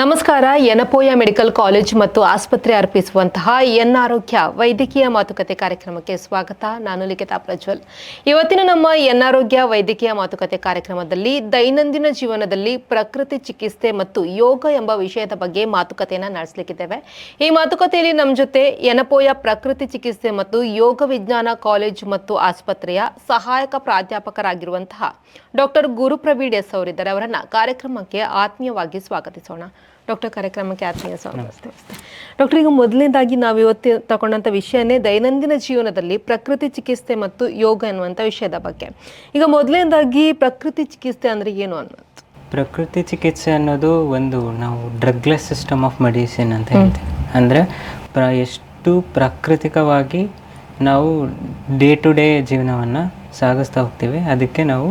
ನಮಸ್ಕಾರ. Yenepoya medical college ಮತ್ತು ಆಸ್ಪತ್ರೆ ಅರ್ಪಿಸುವಂತಹ ಎನ್ ಆರೋಗ್ಯ ವೈದ್ಯಕೀಯ ಮಾತುಕತೆ ಕಾರ್ಯಕ್ರಮಕ್ಕೆ ಸ್ವಾಗತ. ನಾನು ಲಿಖಿತಾ ಪ್ರಜ್ವಲ್. ಇವತ್ತಿನ ನಮ್ಮ ಎನ್ ಆರೋಗ್ಯ ವೈದ್ಯಕೀಯ ಮಾತುಕತೆ ಕಾರ್ಯಕ್ರಮದಲ್ಲಿ ದೈನಂದಿನ ಜೀವನದಲ್ಲಿ ಪ್ರಕೃತಿ ಚಿಕಿತ್ಸೆ ಮತ್ತು ಯೋಗ ಎಂಬ ವಿಷಯದ ಬಗ್ಗೆ ಮಾತುಕತೆಯನ್ನು ನಡೆಸಲಿಕ್ಕಿದ್ದೇವೆ. ಈ ಮಾತುಕತೆಯಲ್ಲಿ ನಮ್ಮ ಜೊತೆ ಯನಪೋಯ ಪ್ರಕೃತಿ ಚಿಕಿತ್ಸೆ ಮತ್ತು ಯೋಗ ವಿಜ್ಞಾನ ಕಾಲೇಜ್ ಮತ್ತು ಆಸ್ಪತ್ರೆಯ ಸಹಾಯಕ ಪ್ರಾಧ್ಯಾಪಕರಾಗಿರುವಂತಹ ಡಾಕ್ಟರ್ ಗುರುಪ್ರವೀಡ್ ಎಸ್ ಅವರಿದ್ದಾರೆ. ಅವರನ್ನು ಕಾರ್ಯಕ್ರಮಕ್ಕೆ ಆತ್ಮೀಯವಾಗಿ ಸ್ವಾಗತಿಸೋಣ. ಡಾಕ್ಟರ್ ಕಾರ್ಯಕ್ರಮಕ್ಕೆ ಆತ್ಮೀಯ ಸ್ವಾಗತ. ಡಾಕ್ಟರ್ ಈಗ ಮೊದಲನೇದಾಗಿ ನಾವು ಇವತ್ತು ತಗೊಂಡಂಥ ವಿಷಯನೇ ದೈನಂದಿನ ಜೀವನದಲ್ಲಿ ಪ್ರಕೃತಿ ಚಿಕಿತ್ಸೆ ಮತ್ತು ಯೋಗ ಎನ್ನುವಂಥ ವಿಷಯದ ಬಗ್ಗೆ. ಈಗ ಮೊದಲನೇದಾಗಿ ಪ್ರಕೃತಿ ಚಿಕಿತ್ಸೆ ಅಂದರೆ ಏನು ಅನ್ನೋದು? ಪ್ರಕೃತಿ ಚಿಕಿತ್ಸೆ ಅನ್ನೋದು ಒಂದು ನಾವು ಡ್ರಗ್ಲೆಸ್ ಸಿಸ್ಟಮ್ ಆಫ್ ಮೆಡಿಸಿನ್ ಅಂತ ಹೇಳ್ತೀವಿ. ಅಂದರೆ ಪ್ರ ಎಷ್ಟು ಪ್ರಾಕೃತಿಕವಾಗಿ ನಾವು ಡೇ ಟು ಡೇ ಜೀವನವನ್ನು ಸಾಗಿಸ್ತಾ ಹೋಗ್ತೀವಿ ಅದಕ್ಕೆ ನಾವು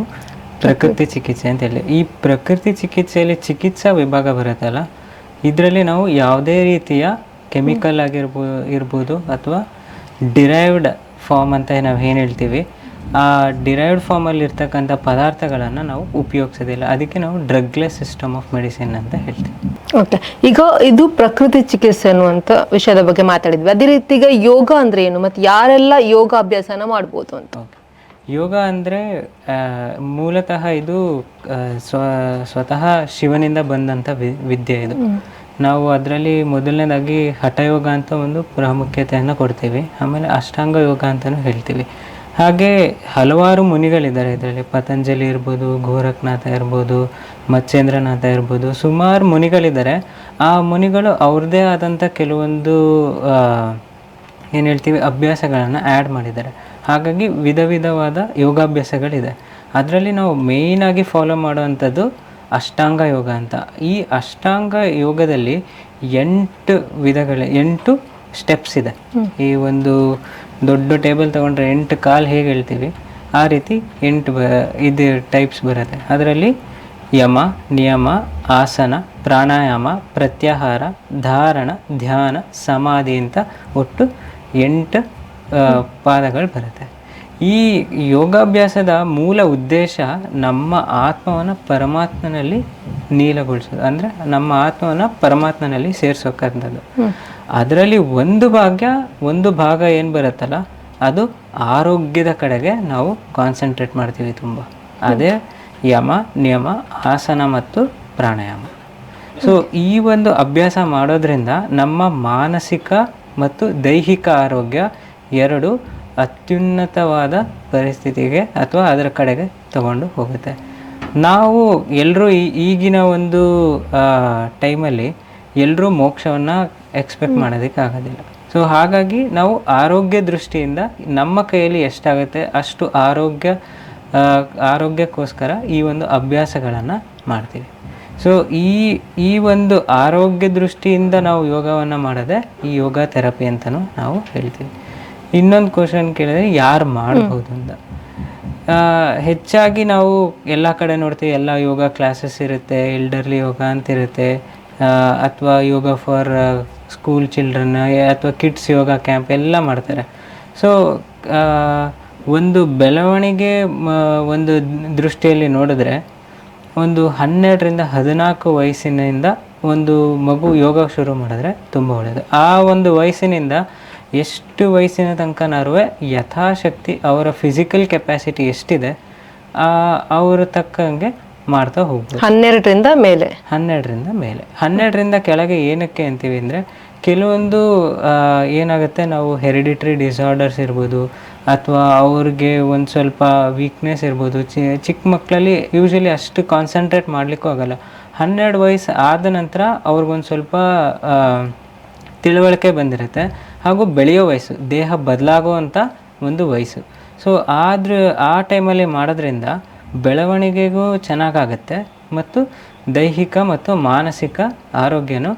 ಪ್ರಕೃತಿ ಚಿಕಿತ್ಸೆ ಅಂತ ಹೇಳಿ. ಈ ಪ್ರಕೃತಿ ಚಿಕಿತ್ಸೆಯಲ್ಲಿ ಚಿಕಿತ್ಸಾ ವಿಭಾಗ ಬರುತ್ತಲ್ಲ ಇದರಲ್ಲಿ ನಾವು ಯಾವುದೇ ರೀತಿಯ ಕೆಮಿಕಲ್ ಆಗಿರ್ಬೋ ಇರ್ಬೋದು ಅಥವಾ ಡಿರೈವ್ಡ್ ಫಾರ್ಮ್ ಅಂತ ನಾವು ಏನು ಹೇಳ್ತೀವಿ ಆ ಡಿರೈವ್ಡ್ ಫಾರ್ಮಲ್ಲಿ ಇರ್ತಕ್ಕಂಥ ಪದಾರ್ಥಗಳನ್ನು ನಾವು ಉಪಯೋಗಿಸೋದಿಲ್ಲ. ಅದಕ್ಕೆ ನಾವು ಡ್ರಗ್ಲೆಸ್ ಸಿಸ್ಟಮ್ ಆಫ್ ಮೆಡಿಸಿನ್ ಅಂತ ಹೇಳ್ತೀವಿ. ಓಕೆ. ಈಗ ಇದು ಪ್ರಕೃತಿ ಚಿಕಿತ್ಸೆ ಅನ್ನುವಂಥ ವಿಷಯದ ಬಗ್ಗೆ ಮಾತಾಡಿದ್ವಿ. ಅದೇ ರೀತಿ ಈಗ ಯೋಗ ಅಂದ್ರೆ ಏನು? ಮತ್ತು ಯಾರೆಲ್ಲ ಯೋಗ ಅಭ್ಯಾಸನ ಮಾಡ್ಬೋದು ಅಂತ. ಓಕೆ. ಯೋಗ ಅಂದರೆ ಮೂಲತಃ ಇದು ಸ್ವ ಸ್ವತಃ ಶಿವನಿಂದ ಬಂದಂಥ ವಿದ್ಯೆ ಇದು. ನಾವು ಅದರಲ್ಲಿ ಮೊದಲನೇದಾಗಿ ಹಠಯೋಗ ಅಂತ ಒಂದು ಪ್ರಾಮುಖ್ಯತೆಯನ್ನು ಕೊಡ್ತೀವಿ. ಆಮೇಲೆ ಅಷ್ಟಾಂಗ ಯೋಗ ಅಂತಲೂ ಹೇಳ್ತೀವಿ. ಹಾಗೆ ಹಲವಾರು ಮುನಿಗಳಿದ್ದಾರೆ ಇದರಲ್ಲಿ. ಪತಂಜಲಿ ಇರ್ಬೋದು ಗೋರಖ್ನಾಥ ಇರ್ಬೋದು ಮಚ್ಚೇಂದ್ರನಾಥ ಇರ್ಬೋದು. ಸುಮಾರು ಮುನಿಗಳಿದ್ದಾರೆ. ಆ ಮುನಿಗಳು ಅವ್ರದ್ದೇ ಆದಂಥ ಕೆಲವೊಂದು ಏನು ಹೇಳ್ತೀವಿ ಅಭ್ಯಾಸಗಳನ್ನು ಆ್ಯಡ್ ಮಾಡಿದ್ದಾರೆ. ಹಾಗಾಗಿ ವಿಧ ವಿಧವಾದ ಯೋಗಾಭ್ಯಾಸಗಳಿದೆ. ಅದರಲ್ಲಿ ನಾವು ಮೇಯ್ನಾಗಿ ಫಾಲೋ ಮಾಡುವಂಥದ್ದು ಅಷ್ಟಾಂಗ ಯೋಗ ಅಂತ. ಈ ಅಷ್ಟಾಂಗ ಯೋಗದಲ್ಲಿ ಎಂಟು ವಿಧಗಳ ಎಂಟು ಸ್ಟೆಪ್ಸ್ ಇದೆ. ಈ ಒಂದು ದೊಡ್ಡ ಟೇಬಲ್ ತಗೊಂಡ್ರೆ ಎಂಟು ಕಾಲು ಹೇಗೆ ಹೇಳ್ತೀವಿ? ಆ ರೀತಿ ಎಂಟು ಬ ಇದು ಟೈಪ್ಸ್ ಬರುತ್ತೆ. ಅದರಲ್ಲಿ ಯಮ ನಿಯಮ ಆಸನ ಪ್ರಾಣಾಯಾಮ ಪ್ರತ್ಯಾಹಾರ ಧಾರಣ ಧ್ಯಾನ ಸಮಾಧಿ ಅಂತ ಒಟ್ಟು ಎಂಟು ಪಾದಗಳು ಬರುತ್ತೆ. ಈ ಯೋಗಾಭ್ಯಾಸದ ಮೂಲ ಉದ್ದೇಶ ನಮ್ಮ ಆತ್ಮವನ್ನು ಪರಮಾತ್ಮನಲ್ಲಿ ನೀಲಗೊಳಿಸೋದು. ಅಂದರೆ ನಮ್ಮ ಆತ್ಮವನ್ನು ಪರಮಾತ್ಮನಲ್ಲಿ ಸೇರಿಸೋಕ್ಕಂಥದ್ದು ಅದರಲ್ಲಿ ಒಂದು ಭಾಗ್ಯ ಒಂದು ಭಾಗ ಏನು ಬರುತ್ತಲ್ಲ ಅದು ಆರೋಗ್ಯದ ಕಡೆಗೆ ನಾವು ಕಾನ್ಸಂಟ್ರೇಟ್ ಮಾಡ್ತೀವಿ ತುಂಬ. ಅದೇ ಯಮ ನಿಯಮ ಆಸನ ಮತ್ತು ಪ್ರಾಣಾಯಾಮ. ಸೊ ಈ ಒಂದು ಅಭ್ಯಾಸ ಮಾಡೋದ್ರಿಂದ ನಮ್ಮ ಮಾನಸಿಕ ಮತ್ತು ದೈಹಿಕ ಆರೋಗ್ಯ ಎರಡು ಅತ್ಯುನ್ನತವಾದ ಪರಿಸ್ಥಿತಿಗೆ ಅಥವಾ ಅದರ ಕಡೆಗೆ ತಗೊಂಡು ಹೋಗುತ್ತೆ. ನಾವು ಎಲ್ಲರೂ ಈಗಿನ ಒಂದು ಟೈಮಲ್ಲಿ ಎಲ್ಲರೂ ಮೋಕ್ಷವನ್ನು ಎಕ್ಸ್ಪೆಕ್ಟ್ ಮಾಡೋದಕ್ಕೆ ಆಗೋದಿಲ್ಲ. ಸೊ ಹಾಗಾಗಿ ನಾವು ಆರೋಗ್ಯ ದೃಷ್ಟಿಯಿಂದ ನಮ್ಮ ಕೈಯಲ್ಲಿ ಎಷ್ಟಾಗುತ್ತೆ ಅಷ್ಟು ಆರೋಗ್ಯ ಆರೋಗ್ಯಕ್ಕೋಸ್ಕರ ಈ ಒಂದು ಅಭ್ಯಾಸಗಳನ್ನು ಮಾಡ್ತೀವಿ. ಸೊ ಈ ಈ ಒಂದು ಆರೋಗ್ಯ ದೃಷ್ಟಿಯಿಂದ ನಾವು ಯೋಗವನ್ನು ಮಾಡೋದೇ ಈ ಯೋಗ ಥೆರಪಿ ಅಂತಲೂ ನಾವು ಹೇಳ್ತೀವಿ. ಇನ್ನೊಂದು ಕ್ವಶನ್ ಕೇಳಿದ್ರೆ ಯಾರು ಮಾಡಬಹುದು ಅಂತ. ಹೆಚ್ಚಾಗಿ ನಾವು ಎಲ್ಲ ಕಡೆ ನೋಡ್ತೀವಿ ಎಲ್ಲ ಯೋಗ ಕ್ಲಾಸಸ್ ಇರುತ್ತೆ ಎಲ್ಡರ್ಲಿ ಯೋಗ ಅಂತ ಇರುತ್ತೆ. ಅಥವಾ ಯೋಗ ಫಾರ್ ಸ್ಕೂಲ್ ಚಿಲ್ಡ್ರನ್ ಅಥವಾ ಕಿಡ್ಸ್ ಯೋಗ ಕ್ಯಾಂಪ್ ಎಲ್ಲ ಮಾಡ್ತಾರೆ. ಸೊ ಒಂದು ಬೆಳವಣಿಗೆ ಒಂದು ದೃಷ್ಟಿಯಲ್ಲಿ ನೋಡಿದ್ರೆ ಒಂದು ಹನ್ನೆರಡರಿಂದ ಹದಿನಾಲ್ಕು ವಯಸ್ಸಿನಿಂದ ಒಂದು ಮಗು ಯೋಗ ಶುರು ಮಾಡಿದ್ರೆ ತುಂಬ ಒಳ್ಳೆಯದು ಆ ಒಂದು ವಯಸ್ಸಿನಿಂದ ಎಷ್ಟು ವಯಸ್ಸಿನ ತನಕನಾರು ಯಥಾಶಕ್ತಿ ಅವರ ಫಿಸಿಕಲ್ ಕೆಪಾಸಿಟಿ ಎಷ್ಟಿದೆ ಆ ಅವ್ರ ತಕ್ಕಂಗೆ ಮಾಡ್ತಾ ಹೋಗ್ಬೋದು. ಹನ್ನೆರಡರಿಂದ ಮೇಲೆ. ಹನ್ನೆರಡರಿಂದ ಮೇಲೆ. ಹನ್ನೆರಡರಿಂದ ಕೆಳಗೆ ಏನಕ್ಕೆ ಅಂತೀವಿ ಅಂದರೆ ಕೆಲವೊಂದು ಏನಾಗುತ್ತೆ ನಾವು ಹೆರಿಡಿಟ್ರಿ ಡಿಸಾರ್ಡರ್ಸ್ ಇರ್ಬೋದು ಅಥವಾ ಅವ್ರಿಗೆ ಒಂದು ಸ್ವಲ್ಪ ವೀಕ್ನೆಸ್ ಇರ್ಬೋದು ಚಿ ಚಿಕ್ಕ ಮಕ್ಕಳಲ್ಲಿ ಯೂಶಲಿ ಅಷ್ಟು ಕಾನ್ಸಂಟ್ರೇಟ್ ಮಾಡಲಿಕ್ಕೂ ಆಗಲ್ಲ. ಹನ್ನೆರಡು ವಯಸ್ಸು ಆದ ನಂತರ ಅವ್ರಿಗೊಂದು ಸ್ವಲ್ಪ ತಿಳುವಳಿಕೆ ಬಂದಿರುತ್ತೆ. ಹಾಗೂ ಬೆಳೆಯೋ ವಯಸ್ಸು, ದೇಹ ಬದಲಾಗುವಂಥ ಒಂದು ವಯಸ್ಸು. ಸೊ ಆದ್ರ, ಆ ಟೈಮಲ್ಲಿ ಮಾಡೋದ್ರಿಂದ ಬೆಳವಣಿಗೆಗೂ ಚೆನ್ನಾಗಾಗುತ್ತೆ ಮತ್ತು ದೈಹಿಕ ಮತ್ತು ಮಾನಸಿಕ ಆರೋಗ್ಯನೂ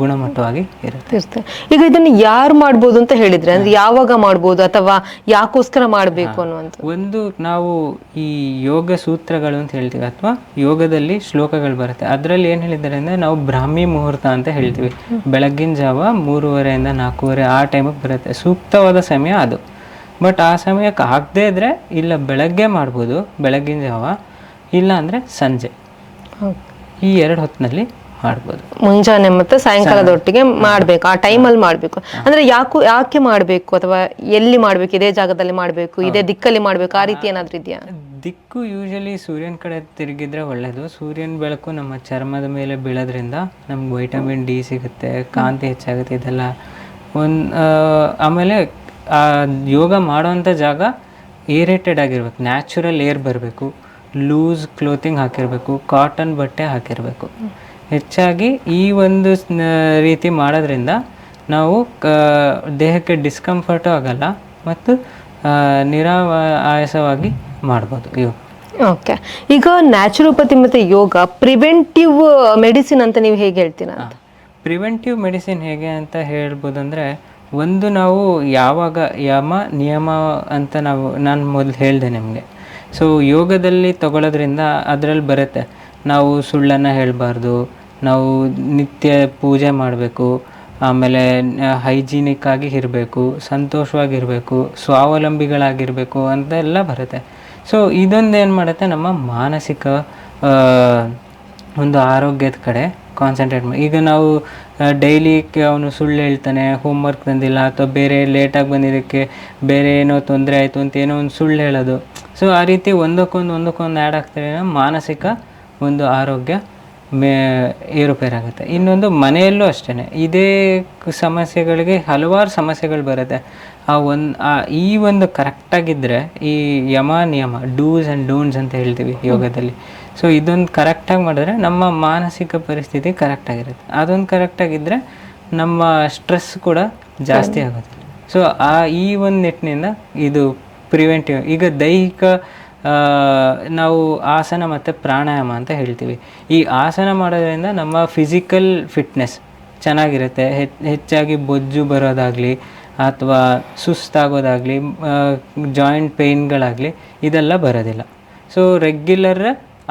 ಗುಣಮಟ್ಟವಾಗಿ ಇರುತ್ತೆ. ಇರುತ್ತೆ. ಈಗ ಇದನ್ನು ಯಾರು ಮಾಡ್ಬೋದು ಅಂತ ಹೇಳಿದ್ರೆ ಅಂದ್ರೆ ಯಾವಾಗ ಮಾಡ್ಬೋದು ಅಥವಾ ಯಾಕೋಸ್ಕರ ಮಾಡಬೇಕು ಅನ್ನುವಂಥ ಒಂದು ನಾವು ಈ ಯೋಗ ಸೂತ್ರಗಳು ಅಂತ ಹೇಳ್ತೀವಿ ಅಥವಾ ಯೋಗದಲ್ಲಿ ಶ್ಲೋಕಗಳು ಬರುತ್ತೆ. ಅದರಲ್ಲಿ ಏನು ಹೇಳಿದ್ದಾರೆ ಅಂದರೆ ನಾವು ಬ್ರಾಹ್ಮಿ ಮುಹೂರ್ತ ಅಂತ ಹೇಳ್ತೀವಿ. ಬೆಳಗ್ಗಿನ ಜಾವ ಮೂರುವರೆಯಿಂದ ನಾಲ್ಕೂವರೆ ಆ ಟೈಮಿಗೆ ಬರುತ್ತೆ. ಸೂಕ್ತವಾದ ಸಮಯ ಅದು. ಬಟ್ ಆ ಸಮಯಕ್ಕೆ ಆಗದೇ ಇದ್ರೆ ಇಲ್ಲ ಬೆಳಗ್ಗೆ ಮಾಡ್ಬೋದು ಬೆಳಗ್ಗಿನ ಜಾವ ಇಲ್ಲ ಅಂದರೆ ಸಂಜೆ. ಈ ಎರಡು ಹೊತ್ತಿನಲ್ಲಿ ಮಾಡ್ಬೋದು. ಮುಂಜಾನೆ ಮತ್ತೆ ಸಾಯಂಕಾಲದೊಟ್ಟಿಗೆ ಮಾಡ್ಬೇಕು ಆ ಟೈಮಲ್ಲಿ ಮಾಡ್ಬೇಕು. ಅಂದ್ರೆ ಯಾಕು ಯಾಕೆ ಮಾಡ್ಬೇಕು ಅಥವಾ ಎಲ್ಲಿ ಮಾಡ್ಬೇಕು ಇದೇ ಜಾಗದಲ್ಲಿ ಮಾಡ್ಬೇಕು ಇದೇ ದಿಕ್ಕಲ್ಲಿ ಮಾಡ್ಬೇಕು ಆ ರೀತಿ ಏನಾದ್ರೂ ಇದೆಯಾ? ದಿಕ್ಕು ಯೂಶಲಿ ಸೂರ್ಯನ ಕಡೆ ತಿರುಗಿದ್ರೆ ಒಳ್ಳೆಯದು ಸೂರ್ಯನ ಬೆಳಕು ನಮ್ಮ ಚರ್ಮದ ಮೇಲೆ ಬೀಳೋದ್ರಿಂದ ನಮ್ಗೆ ವೈಟಮಿನ್ ಡಿ ಸಿಗುತ್ತೆ ಕಾಂತಿ ಹೆಚ್ಚಾಗುತ್ತೆ ಇದೆಲ್ಲ. ಒಂದು ಆಮೇಲೆ ಆ ಯೋಗ ಮಾಡೋವಂಥ ಜಾಗ ಏರೇಟೆಡ್ ಆಗಿರ್ಬೇಕು. ನ್ಯಾಚುರಲ್ ಏರ್ ಬರಬೇಕು. ಲೂಸ್ ಕ್ಲೋತಿಂಗ್ ಹಾಕಿರಬೇಕು. ಕಾಟನ್ ಬಟ್ಟೆ ಹಾಕಿರಬೇಕು. ಹೆಚ್ಚಾಗಿ ಈ ಒಂದು ರೀತಿ ಮಾಡೋದ್ರಿಂದ ನಾವು ಕ ದೇಹಕ್ಕೆ ಡಿಸ್ಕಂಫರ್ಟು ಆಗಲ್ಲ ಮತ್ತು ನಿರಾವ ಆಯಾಸವಾಗಿ ಮಾಡ್ಬೋದು ಯೋಗ ಓಕೆ ಈಗ ನ್ಯಾಚುರೋಪತಿ ಮತ್ತು ಯೋಗ ಪ್ರಿವೆಂಟಿವ್ ಮೆಡಿಸಿನ್ ಅಂತ ನೀವು ಹೇಗೆ ಹೇಳ್ತೀರಾ ಪ್ರಿವೆಂಟಿವ್ ಮೆಡಿಸಿನ್ ಹೇಗೆ ಅಂತ ಹೇಳ್ಬೋದು ಅಂದರೆ ಒಂದು ನಾವು ಯಾವಾಗ ಯಮ ನಿಯಮ ಅಂತ ನಾವು ನಾನು ಮೊದಲು ಹೇಳಿದೆ ನಿಮಗೆ. ಸೊ ಯೋಗದಲ್ಲಿ ತಗೊಳ್ಳೋದ್ರಿಂದ ಅದರಲ್ಲಿ ಬರುತ್ತೆ. ನಾವು ಸುಳ್ಳನ್ನು ಹೇಳಬಾರ್ದು, ನಾವು ನಿತ್ಯ ಪೂಜೆ ಮಾಡಬೇಕು, ಆಮೇಲೆ ಹೈಜೀನಿಕ್ ಆಗಿ ಇರಬೇಕು, ಸಂತೋಷವಾಗಿರಬೇಕು, ಸ್ವಾವಲಂಬಿಗಳಾಗಿರಬೇಕು ಅಂತ ಎಲ್ಲ ಬರುತ್ತೆ. ಸೊ ಇದೊಂದು ಏನು ಮಾಡುತ್ತೆ, ನಮ್ಮ ಮಾನಸಿಕ ಒಂದು ಆರೋಗ್ಯದ ಕಡೆ ಕಾನ್ಸಂಟ್ರೇಟ್ ಮಾಡಿ ಈಗ ನಾವು ಡೈಲಿ ಅವನು ಸುಳ್ಳು ಹೇಳ್ತಾನೆ ಹೋಮ್ವರ್ಕ್ ತಂದಿಲ್ಲ ಅಥವಾ ಬೇರೆ ಲೇಟಾಗಿ ಬಂದಿದ್ದಕ್ಕೆ ಬೇರೆ ಏನೋ ತೊಂದರೆ ಆಯಿತು ಅಂತ ಏನೋ ಒಂದು ಸುಳ್ಳು ಹೇಳೋದು. ಸೊ ಆ ರೀತಿ ಒಂದಕ್ಕೊಂದು ಒಂದಕ್ಕೊಂದು ಆ್ಯಡ್ ಆಗ್ತಾರೆ ಮಾನಸಿಕ ಒಂದು ಆರೋಗ್ಯ ಮೇ ಏರುಪೇರಾಗುತ್ತೆ. ಇನ್ನೊಂದು ಮನೆಯಲ್ಲೂ ಅಷ್ಟೇ ಇದೇ ಸಮಸ್ಯೆಗಳಿಗೆ ಹಲವಾರು ಸಮಸ್ಯೆಗಳು ಬರುತ್ತೆ. ಆ ಒಂದು ಆ ಈ ಒಂದು ಕರೆಕ್ಟಾಗಿದ್ದರೆ ಈ ಯಮ ನಿಯಮ ಡೂಸ್ ಆ್ಯಂಡ್ ಡೋಂಟ್ಸ್ ಅಂತ ಹೇಳ್ತೀವಿ ಯೋಗದಲ್ಲಿ. ಸೊ ಇದೊಂದು ಕರೆಕ್ಟಾಗಿ ಮಾಡಿದ್ರೆ ನಮ್ಮ ಮಾನಸಿಕ ಪರಿಸ್ಥಿತಿ ಕರೆಕ್ಟಾಗಿರುತ್ತೆ. ಅದೊಂದು ಕರೆಕ್ಟಾಗಿದ್ದರೆ ನಮ್ಮ ಸ್ಟ್ರೆಸ್ ಕೂಡ ಜಾಸ್ತಿ ಆಗುತ್ತೆ. ಸೊ ಆ ಈ ಒಂದು ನಿಟ್ಟಿನಿಂದ ಇದು ಪ್ರಿವೆಂಟಿವ್ ಈಗ ದೈಹಿಕ ನಾವು ಆಸನ ಮತ್ತು ಪ್ರಾಣಾಯಾಮ ಅಂತ ಹೇಳ್ತೀವಿ. ಈ ಆಸನ ಮಾಡೋದ್ರಿಂದ ನಮ್ಮ ಫಿಸಿಕಲ್ ಫಿಟ್ನೆಸ್ ಚೆನ್ನಾಗಿರುತ್ತೆ. ಹೆಚ್ ಹೆಚ್ಚಾಗಿ ಬೊಜ್ಜು ಬರೋದಾಗಲಿ ಅಥವಾ ಸುಸ್ತಾಗೋದಾಗಲಿ ಜಾಯಿಂಟ್ ಪೇಯ್ನ್ಗಳಾಗಲಿ ಇದೆಲ್ಲ ಬರೋದಿಲ್ಲ. ಸೊ ರೆಗ್ಯುಲರ್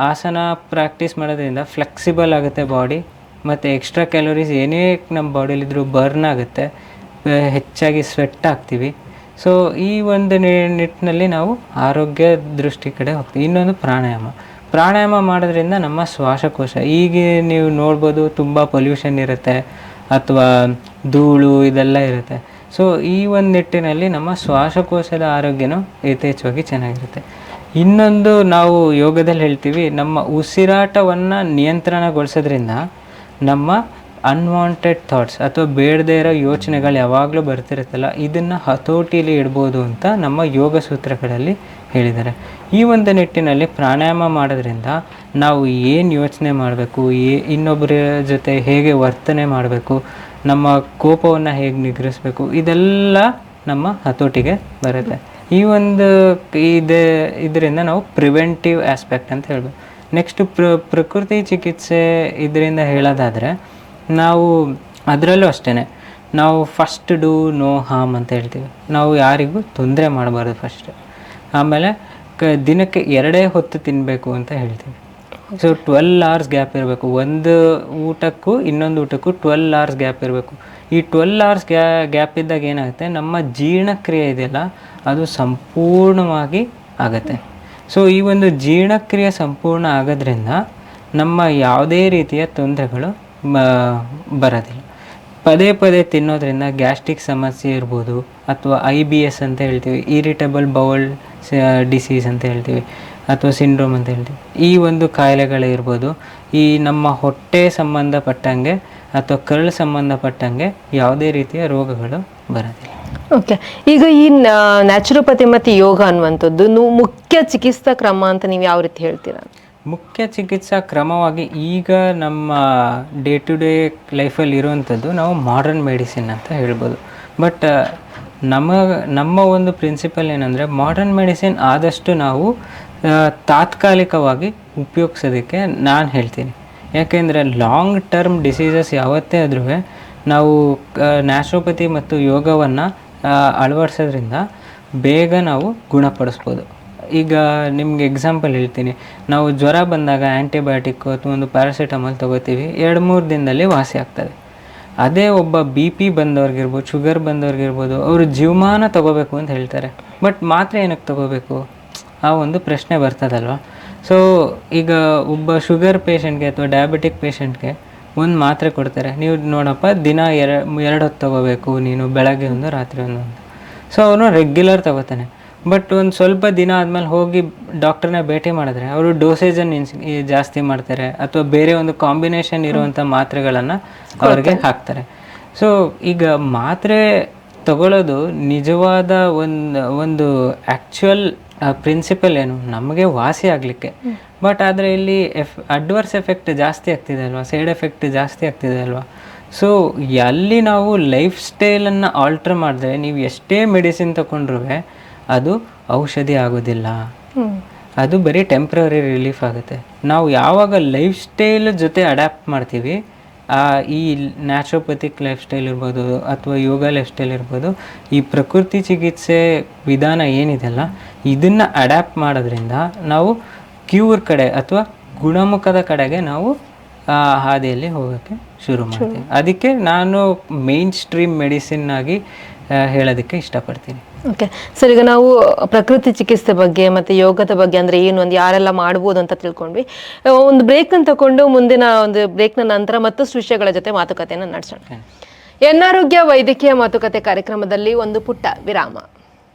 ಆಸನ ಪ್ರಾಕ್ಟೀಸ್ ಮಾಡೋದ್ರಿಂದ ಫ್ಲೆಕ್ಸಿಬಲ್ ಆಗುತ್ತೆ ಬಾಡಿ ಮತ್ತು ಎಕ್ಸ್ಟ್ರಾ ಕ್ಯಾಲೋರೀಸ್ ಏನೇ ನಮ್ಮ ಬಾಡಿಲಿದ್ರೂ ಬರ್ನ್ ಆಗುತ್ತೆ. ಹೆಚ್ಚಾಗಿ ಸ್ವೆಟ್ ಆಗ್ತೀವಿ. ಸೊ ಈ ಒಂದು ನಿಟ್ಟಿನಲ್ಲಿ ನಾವು ಆರೋಗ್ಯ ದೃಷ್ಟಿ ಕಡೆ ಹೋಗ್ತೀವಿ. ಇನ್ನೊಂದು ಪ್ರಾಣಾಯಾಮ. ಪ್ರಾಣಾಯಾಮ ಮಾಡೋದ್ರಿಂದ ನಮ್ಮ ಶ್ವಾಸಕೋಶ ಈಗ ನೀವು ನೋಡ್ಬೋದು ತುಂಬ ಪೊಲ್ಯೂಷನ್ ಇರುತ್ತೆ, ಅಥವಾ ಧೂಳು ಇದೆಲ್ಲ ಇರುತ್ತೆ. ಸೊ ಈ ಒಂದು ನಿಟ್ಟಿನಲ್ಲಿ ನಮ್ಮ ಶ್ವಾಸಕೋಶದ ಆರೋಗ್ಯನೂ ಯಥೇಚ್ಛವಾಗಿ ಚೆನ್ನಾಗಿರುತ್ತೆ. ಇನ್ನೊಂದು ನಾವು ಯೋಗದಲ್ಲಿ ಹೇಳ್ತೀವಿ, ನಮ್ಮ ಉಸಿರಾಟವನ್ನು ನಿಯಂತ್ರಣಗೊಳಿಸೋದ್ರಿಂದ ನಮ್ಮ ಅನ್ವಾಂಟೆಡ್ ಥಾಟ್ಸ್ ಅಥವಾ ಬೇಡದೇ ಇರೋ ಯೋಚನೆಗಳು ಯಾವಾಗಲೂ ಬರ್ತಿರುತ್ತಲ್ಲ, ಇದನ್ನು ಹತೋಟಿಯಲ್ಲಿ ಇಡ್ಬೋದು ಅಂತ ನಮ್ಮ ಯೋಗ ಸೂತ್ರಗಳಲ್ಲಿ ಹೇಳಿದ್ದಾರೆ. ಈ ಒಂದು ನಿಟ್ಟಿನಲ್ಲಿ ಪ್ರಾಣಾಯಾಮ ಮಾಡೋದ್ರಿಂದ ನಾವು ಏನು ಯೋಚನೆ ಮಾಡಬೇಕು, ಏ ಇನ್ನೊಬ್ಬರ ಜೊತೆ ಹೇಗೆ ವರ್ತನೆ ಮಾಡಬೇಕು, ನಮ್ಮ ಕೋಪವನ್ನು ಹೇಗೆ ನಿಗ್ರಹಿಸಬೇಕು, ಇದೆಲ್ಲ ನಮ್ಮ ಹತೋಟಿಗೆ ಬರುತ್ತೆ. ಈ ಒಂದು ಇದೆ, ಇದರಿಂದ ನಾವು ಪ್ರಿವೆಂಟಿವ್ ಆಸ್ಪೆಕ್ಟ್ ಅಂತ ಹೇಳ್ಬೋದು. ನೆಕ್ಸ್ಟ್ ಪ್ರ, ಪ್ರಕೃತಿ ಚಿಕಿತ್ಸೆ ಇದರಿಂದ ಹೇಳೋದಾದರೆ ನಾವು ಅದರಲ್ಲೂ ಅಷ್ಟೇ ನಾವು ಫಸ್ಟ್ ಡೂ ನೋ ಹಾಮ್ ಅಂತ ಹೇಳ್ತೀವಿ. ನಾವು ಯಾರಿಗೂ ತೊಂದರೆ ಮಾಡಬಾರ್ದು ಫಸ್ಟ್ ಆಮೇಲೆ ಕ, ದಿನಕ್ಕೆ ಎರಡೇ ಹೊತ್ತು ತಿನ್ನಬೇಕು ಅಂತ ಹೇಳ್ತೀವಿ. ಸೊ ಟ್ವೆಲ್ ಅವರ್ಸ್ ಗ್ಯಾಪ್ ಇರಬೇಕು. ಒಂದು ಊಟಕ್ಕೂ ಇನ್ನೊಂದು ಊಟಕ್ಕೂ ಟ್ವೆಲ್ ಅವರ್ಸ್ ಗ್ಯಾಪ್ ಇರಬೇಕು. ಈ ಟ್ವೆಲ್ ಅವರ್ಸ್ ಗ್ಯಾ ಗ್ಯಾಪ್ ಇದ್ದಾಗ ಏನಾಗುತ್ತೆ? ನಮ್ಮ ಜೀರ್ಣಕ್ರಿಯೆ ಇದೆಯಲ್ಲ, ಅದು ಸಂಪೂರ್ಣವಾಗಿ ಆಗುತ್ತೆ. ಸೊ ಈ ಒಂದು ಜೀರ್ಣಕ್ರಿಯೆ ಸಂಪೂರ್ಣ ಆಗೋದ್ರಿಂದ ನಮ್ಮ ಯಾವುದೇ ರೀತಿಯ ತೊಂದರೆಗಳು ಬರೋದಿಲ್ಲ. ಪದೇ ಪದೇ ತಿನ್ನೋದ್ರಿಂದ ಗ್ಯಾಸ್ಟ್ರಿಕ್ ಸಮಸ್ಯೆ ಇರ್ಬೋದು ಅಥವಾ ಐ ಬಿ ಎಸ್ ಅಂತ ಹೇಳ್ತೀವಿ, ಇರಿಟಬಲ್ ಬೌಲ್ ಡಿಸೀಸ್ ಅಂತ ಹೇಳ್ತೀವಿ ಅಥವಾ ಸಿಂಡ್ರೋಮ್ ಅಂತ ಹೇಳ್ತೀವಿ. ಈ ಒಂದು ಕಾಯಿಲೆಗಳಿರ್ಬೋದು ಈ ನಮ್ಮ ಹೊಟ್ಟೆ ಸಂಬಂಧಪಟ್ಟಂಗೆ ಅಥವಾ ಕರಳು ಸಂಬಂಧಪಟ್ಟಂಗೆ ಯಾವುದೇ ರೀತಿಯ ರೋಗಗಳು ಬರೋದಿಲ್ಲ. ಓಕೆ. ಈಗ ಈ ನ್ಯಾಚುರೋಪತಿ ಮತ್ತು ಯೋಗ ಅನ್ನುವಂಥದ್ದು ಮುಖ್ಯ ಚಿಕಿತ್ಸಾ ಕ್ರಮ ಅಂತ ನೀವು ಯಾವ ರೀತಿ ಹೇಳ್ತೀರಾ? ಮುಖ್ಯ ಚಿಕಿತ್ಸಾ ಕ್ರಮವಾಗಿ ಈಗ ನಮ್ಮ ಡೇ ಟು ಡೇ ಲೈಫಲ್ಲಿ ಇರುವಂಥದ್ದು ನಾವು ಮಾಡರ್ನ್ ಮೆಡಿಸಿನ್ ಅಂತ ಹೇಳ್ಬೋದು. ಬಟ್ ನಮ್ಮ ನಮ್ಮ ಒಂದು ಪ್ರಿನ್ಸಿಪಲ್ ಏನಂದರೆ ಮಾಡರ್ನ್ ಮೆಡಿಸಿನ್ ಆದಷ್ಟು ನಾವು ತಾತ್ಕಾಲಿಕವಾಗಿ ಉಪಯೋಗಿಸೋದಕ್ಕೆ ನಾನು ಹೇಳ್ತೀನಿ. ಯಾಕೆಂದರೆ ಲಾಂಗ್ ಟರ್ಮ್ ಡಿಸೀಸಸ್ ಯಾವತ್ತೇ ಆದ್ರೂ ನಾವು ನ್ಯಾಚುರೋಪತಿ ಮತ್ತು ಯೋಗವನ್ನು ಅಳವಡಿಸೋದ್ರಿಂದ ಬೇಗ ನಾವು ಗುಣಪಡಿಸ್ಬೋದು. ಈಗ ನಿಮ್ಗೆ ಎಕ್ಸಾಂಪಲ್ ಹೇಳ್ತೀನಿ. ನಾವು ಜ್ವರ ಬಂದಾಗ ಆ್ಯಂಟಿಬಯೋಟಿಕ್ ಅಥವಾ ಒಂದು ಪ್ಯಾರಾಸಿಟಮಾಲ್ ತೊಗೋತೀವಿ. ಎರಡು, ಮೂರು ದಿನದಲ್ಲಿ ವಾಸಿ ಆಗ್ತದೆ. ಅದೇ ಒಬ್ಬ ಬಿ ಪಿ ಬಂದವ್ರಿಗಿರ್ಬೋದು ಶುಗರ್ ಬಂದವ್ರಿಗಿರ್ಬೋದು, ಅವರು ಜೀವಮಾನ ತಗೋಬೇಕು ಅಂತ ಹೇಳ್ತಾರೆ. ಬಟ್ ಮಾತ್ರೆ ಏನಕ್ಕೆ ತಗೋಬೇಕು? ಆ ಒಂದು ಪ್ರಶ್ನೆ ಬರ್ತದಲ್ವ? ಸೊ ಈಗ ಒಬ್ಬ ಶುಗರ್ ಪೇಷಂಟ್ಗೆ ಅಥವಾ ಡಯಾಬಿಟಿಕ್ ಪೇಷಂಟ್ಗೆ ಒಂದು ಮಾತ್ರೆ ಕೊಡ್ತಾರೆ. ನೀವು ನೋಡಪ್ಪ, ದಿನ ಎರಡು ಎರಡು ಹೊತ್ತು ತಗೋಬೇಕು, ನೀನು ಬೆಳಗ್ಗೆ ಒಂದು, ರಾತ್ರಿ ಒಂದು ಸೊ ಅವನು ರೆಗ್ಯುಲರ್ ತಗೋತಾನೆ. ಬಟ್ ಒಂದು ಸ್ವಲ್ಪ ದಿನ ಆದಮೇಲೆ ಹೋಗಿ ಡಾಕ್ಟರ್ನ ಭೇಟಿ ಮಾಡಿದ್ರೆ ಅವರು ಡೋಸೇಜನ್ನು ಇನ್ಸ್ ಈ ಜಾಸ್ತಿ ಮಾಡ್ತಾರೆ ಅಥವಾ ಬೇರೆ ಒಂದು ಕಾಂಬಿನೇಷನ್ ಇರುವಂಥ ಮಾತ್ರೆಗಳನ್ನು ಅವ್ರಿಗೆ ಹಾಕ್ತಾರೆ. ಸೊ ಈಗ ಮಾತ್ರೆ ತಗೊಳ್ಳೋದು ನಿಜವಾದ ಒಂದು ಒಂದು ಆ್ಯಕ್ಚುಯಲ್ ಪ್ರಿನ್ಸಿಪಲ್ ಏನು? ನಮಗೆ ವಾಸಿ ಆಗಲಿಕ್ಕೆ. ಬಟ್ ಆದರೆ ಇಲ್ಲಿ ಎಫ್ ಅಡ್ವರ್ಸ್ ಎಫೆಕ್ಟ್ ಜಾಸ್ತಿ ಆಗ್ತಿದೆ ಅಲ್ವಾ? ಸೈಡ್ ಎಫೆಕ್ಟ್ ಜಾಸ್ತಿ ಆಗ್ತಿದೆ ಅಲ್ವಾ? ಸೊ ಎಲ್ಲಿ ನಾವು ಲೈಫ್ ಸ್ಟೈಲನ್ನು ಆಲ್ಟ್ರ್ ಮಾಡಿದ್ರೆ ನೀವು ಎಷ್ಟೇ ಮೆಡಿಸಿನ್ ತಗೊಂಡ್ರೂ ಅದು ಔಷಧಿ ಆಗೋದಿಲ್ಲ. ಅದು ಬರೀ ಟೆಂಪ್ರರಿ ರಿಲೀಫ್ ಆಗುತ್ತೆ. ನಾವು ಯಾವಾಗ ಲೈಫ್ ಸ್ಟೈಲ್ ಜೊತೆ ಅಡ್ಯಾಪ್ಟ್ ಮಾಡ್ತೀವಿ ಆ ಈ ನ್ಯಾಚುರೋಪತಿಕ್ ಲೈಫ್ ಸ್ಟೈಲ್ ಇರ್ಬೋದು ಅಥವಾ ಯೋಗ ಲೈಫ್ ಸ್ಟೈಲ್ ಇರ್ಬೋದು ಈ ಪ್ರಕೃತಿ ಚಿಕಿತ್ಸೆ ವಿಧಾನ ಏನಿದೆಯಲ್ಲ ಇದನ್ನು ಅಡ್ಯಾಪ್ಟ್ ಮಾಡೋದ್ರಿಂದ ನಾವು ಕ್ಯೂರ್ ಕಡೆ ಅಥವಾ ಗುಣಮುಖದ ಕಡೆಗೆ ನಾವು ಆ ಹಾದಿಯಲ್ಲಿ ಹೋಗೋಕ್ಕೆ ಶುರು ಮಾಡ್ತೀವಿ. ಅದಕ್ಕೆ ನಾನು ಮೇನ್ ಸ್ಟ್ರೀಮ್ ಮೆಡಿಸಿನ್ ಆಗಿ ಹೇಳೋದಕ್ಕೆ ಇಷ್ಟಪಡ್ತೀನಿ. ಓಕೆ ಸರ್ ಈಗ ನಾವು ಪ್ರಕೃತಿ ಚಿಕಿತ್ಸೆ ಬಗ್ಗೆ ಮತ್ತೆ ಯೋಗದ ಬಗ್ಗೆ ಅಂದ್ರೆ ಏನು ಒಂದು ಯಾರೆಲ್ಲ ಮಾಡ್ಬೋದು ಅಂತ ತಿಳ್ಕೊಂಡ್ವಿ. ಒಂದು ಒಂದು ಬ್ರೇಕ್ನ ತಗೊಂಡು ಮುಂದಿನ ಒಂದು ಬ್ರೇಕ್ನ ನಂತರ ಮತ್ತಷ್ಟು ವಿಷಯಗಳ ಜೊತೆ ಮಾತುಕತೆಯನ್ನು ನಡೆಸೋಣ. ಎನ್ನಾರೋಗ್ಯ ವೈದ್ಯಕೀಯ ಮಾತುಕತೆ ಕಾರ್ಯಕ್ರಮದಲ್ಲಿ ಒಂದು ಪುಟ್ಟ ವಿರಾಮ.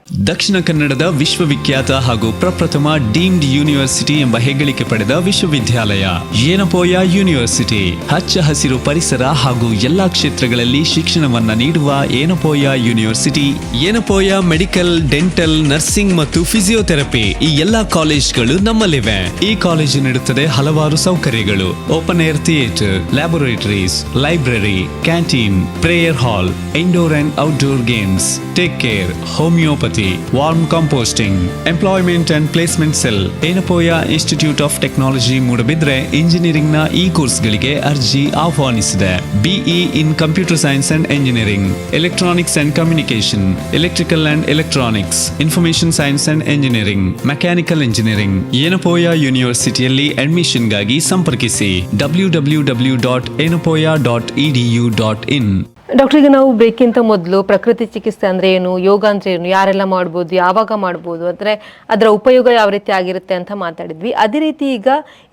ದಕ್ಷಿಣ ಕನ್ನಡದ ವಿಶ್ವವಿಖ್ಯಾತ ಹಾಗೂ ಪ್ರಪ್ರಥಮ ಡೀಮ್ಡ್ ಯೂನಿವರ್ಸಿಟಿ ಎಂಬ ಹೆಗ್ಗಳಿಕೆ ಪಡೆದ ವಿಶ್ವವಿದ್ಯಾಲಯ ಏನಪೋಯ ಯೂನಿವರ್ಸಿಟಿ. ಹಚ್ಚ ಹಸಿರು ಪರಿಸರ ಹಾಗೂ ಎಲ್ಲಾ ಕ್ಷೇತ್ರಗಳಲ್ಲಿ ಶಿಕ್ಷಣವನ್ನ ನೀಡುವ Yenepoya university. Yenepoya medical, dental, nursing ಮತ್ತು ಫಿಸಿಯೋಥೆರಪಿ ಈ ಎಲ್ಲಾ ಕಾಲೇಜ್ಗಳು ನಮ್ಮಲ್ಲಿವೆ. ಈ ಕಾಲೇಜು ನೀಡುತ್ತದೆ ಹಲವಾರು ಸೌಕರ್ಯಗಳು. Open air theatre, laboratories, library, canteen, prayer hall, indoor and outdoor games, take care, homeopathy worm composting employment and placement cell Yenepoya institute of technology Moodbidri ಇಂಜಿನಿಯರಿಂಗ್ನ ಈ ಕೋರ್ಸ್ಗಳಿಗೆ ಅರ್ಜಿ ಆಹ್ವಾನಿಸಿದೆ. BE in computer science and engineering electronics and communication electrical and electronics information science and engineering mechanical engineering Yenepoya ಯೂನಿವರ್ಸಿಟಿಯಲ್ಲಿ ಅಡ್ಮಿಷನ್ಗಾಗಿ ಸಂಪರ್ಕಿಸಿ W W W dot Yenepoya dot EDU dot in doctor ಈಗ ನಾವು ಬ್ರೇಕ್ಗಿಂತ ಮೊದಲು ಪ್ರಕೃತಿ ಚಿಕಿತ್ಸೆ ಅಂದರೆ ಏನು, ಯೋಗ ಅಂದರೆ ಏನು, ಯಾರೆಲ್ಲ ಮಾಡ್ಬೋದು, ಯಾವಾಗ ಮಾಡ್ಬೋದು ಅಂದ್ರೆ ಅದರ ಉಪಯೋಗ ಯಾವ ರೀತಿ ಆಗಿರುತ್ತೆ ಅಂತ ಮಾತಾಡಿದ್ವಿ. ಅದೇ ರೀತಿ ಈಗ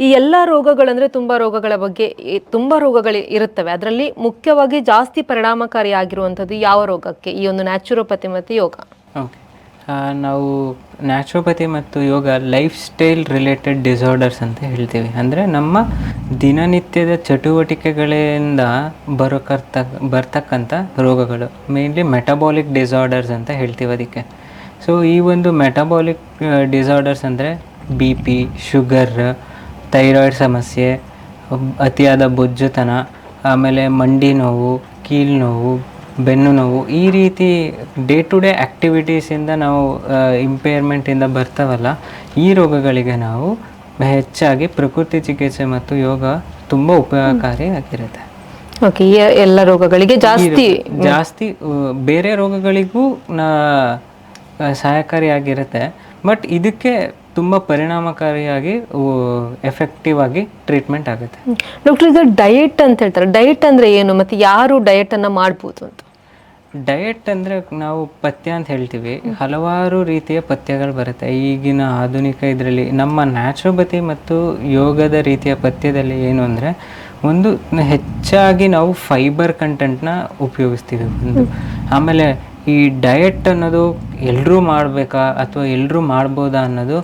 ಈ ಎಲ್ಲ ರೋಗಗಳಂದರೆ ತುಂಬಾ ರೋಗಗಳ ಬಗ್ಗೆ ತುಂಬ ರೋಗಗಳು ಇರುತ್ತವೆ. ಅದರಲ್ಲಿ ಮುಖ್ಯವಾಗಿ ಜಾಸ್ತಿ ಪರಿಣಾಮಕಾರಿಯಾಗಿರುವಂಥದ್ದು ಯಾವ ರೋಗಕ್ಕೆ? ಈ ಒಂದು ನ್ಯಾಚುರೋಪತಿ ಮತ್ತು ಯೋಗ. ನಾವು ನ್ಯಾಚುರೋಪತಿ ಮತ್ತು yoga life style related disorders ಅಂತ ಹೇಳ್ತೀವಿ. ಅಂದರೆ ನಮ್ಮ ದಿನನಿತ್ಯದ ಚಟುವಟಿಕೆಗಳಿಂದ ಬರೋಕರ್ತ ಬರ್ತಕ್ಕಂಥ ರೋಗಗಳು ಮೇನ್ಲಿ ಮೆಟಬಾಲಿಕ್ ಡಿಸಾರ್ಡರ್ಸ್ ಅಂತ ಹೇಳ್ತೀವಿ ಅದಕ್ಕೆ. ಸೊ ಈ ಒಂದು ಮೆಟಬಾಲಿಕ್ ಡಿಸಾರ್ಡರ್ಸ್ ಅಂದರೆ ಬಿ ಪಿ ಶುಗರ್ ಥೈರಾಯ್ಡ್ ಸಮಸ್ಯೆ, ಅತಿಯಾದ ಬೊಜ್ಜುತನ, ಆಮೇಲೆ ಮಂಡಿ ನೋವು ಕೀಲು ನೋವು ಬೆನ್ನು ನೋವು. ಈ ರೀತಿ ಡೇ ಟು ಡೇ ಆ್ಯಕ್ಟಿವಿಟೀಸಿಂದ ನಾವು ಇಂಪೇರ್ಮೆಂಟಿಂದ ಬರ್ತಾವಲ್ಲ ಈ ರೋಗಗಳಿಗೆ ನಾವು ಹೆಚ್ಚಾಗಿ ಪ್ರಕೃತಿ ಚಿಕಿತ್ಸೆ ಮತ್ತು ಯೋಗ ತುಂಬ ಉಪಯೋಗಕಾರಿ ಆಗಿರುತ್ತೆ. ಓಕೆ ಈ ಎಲ್ಲ ರೋಗಗಳಿಗೆ ಜಾಸ್ತಿ ಜಾಸ್ತಿ ಬೇರೆ ರೋಗಗಳಿಗೂ ನಾ ಸಹಾಯಕಾರಿಯಾಗಿರುತ್ತೆ ಬಟ್ ಇದಕ್ಕೆ ತುಂಬ ಪರಿಣಾಮಕಾರಿಯಾಗಿ ಎಫೆಕ್ಟಿವ್ ಆಗಿ ಟ್ರೀಟ್ಮೆಂಟ್ ಆಗುತ್ತೆ. ಡಾಕ್ಟರ್ ಈಗ ಡಯಟ್ ಅಂತ ಹೇಳ್ತಾರೆ. ಡಯಟ್ ಅಂದರೆ ಏನು? ಮತ್ತು ಯಾರು ಡಯಟ್ ಅನ್ನ ಮಾಡ್ಬೋದು ಅಂತ? ಡಯಟ್ ಅಂದರೆ ನಾವು ಪಥ್ಯ ಅಂತ ಹೇಳ್ತೀವಿ. ಹಲವಾರು ರೀತಿಯ ಪಥ್ಯಗಳು ಬರುತ್ತೆ. ಈಗಿನ ಆಧುನಿಕ ಇದರಲ್ಲಿ ನಮ್ಮ ನ್ಯಾಚುರೋಪತಿ ಮತ್ತು ಯೋಗದ ರೀತಿಯ ಪಥ್ಯದಲ್ಲಿ ಏನು ಅಂದರೆ ಒಂದು ಹೆಚ್ಚಾಗಿ ನಾವು ಫೈಬರ್ ಕಂಟೆಂಟ್ನ ಉಪಯೋಗಿಸ್ತೀವಿ ಒಂದು. ಆಮೇಲೆ ಈ ಡಯಟ್ ಅನ್ನೋದು ಎಲ್ಲರೂ ಮಾಡಬೇಕಾ ಅಥವಾ ಎಲ್ಲರೂ ಮಾಡ್ಬೋದಾ ಅನ್ನೋದು